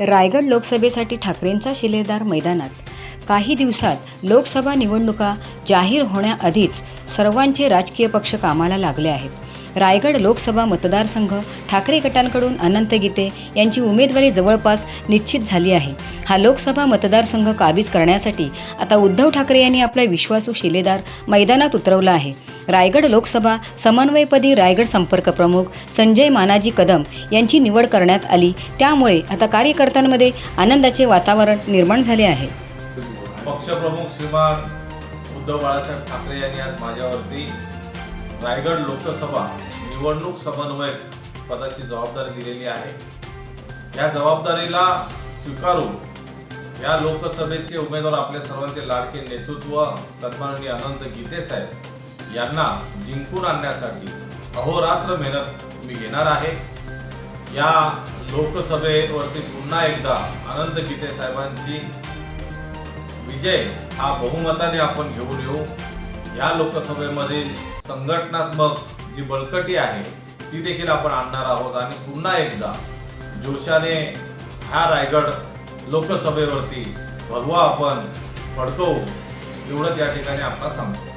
रायगड लोकसभेसाठी ठाकरेंचा शिलेदार मैदानात. काही दिवसात लोकसभा निवडणुका जाहीर होण्याआधीच सर्वांचे राजकीय पक्ष कामाला लागले आहेत. रायगड लोकसभा मतदारसंघ ठाकरे गटांकडून अनंत गीते यांची उमेदवारी जवळपास निश्चित झाली आहे. हा लोकसभा मतदारसंघ काबीज करण्यासाठी आता उद्धव ठाकरे यांनी आपला विश्वासू शिलेदार मैदानात उतरवला आहे. रायगड लोकसभा समन्वयपदी रायगड संपर्क प्रमुख संजय मानाजी कदम यांची निवड करण्यात आली. त्यामुळे आता कार्यकर्त्यांमध्ये आनंदाचे वातावरण निर्माण झाले आहे. पक्षप्रमुख श्रीमान उद्धव बाळासाहेब ठाकरे यांनी आज माझ्यावरती रायगड लोकसभा निवडणूक समन्वयक पदाची जबाबदारी दिलेली आहे. या जबाबदारीला स्वीकारून या लोकसभेचे उमेदवार आपल्या सर्वांचे लाडके नेतृत्व सन्माननीय अनंत गीते साहेब यांना जिंकून आणण्यासाठी अहोरात्र मेहनत मी घेणार आहे. या लोकसभेवरती पुन्हा एकदा अनंत गीते साहेबांची विजय हा बहुमताने आपण घेऊन येऊ. या लोकसभेमधील संघटनात्मक जी बळकटी आहे ती देखील आपण आणणार आहोत आणि पुन्हा एकदा जोशाने हा रायगड लोकसभेवरती भरवा आपण फडकवू एवढंच या ठिकाणी आपला सांगतो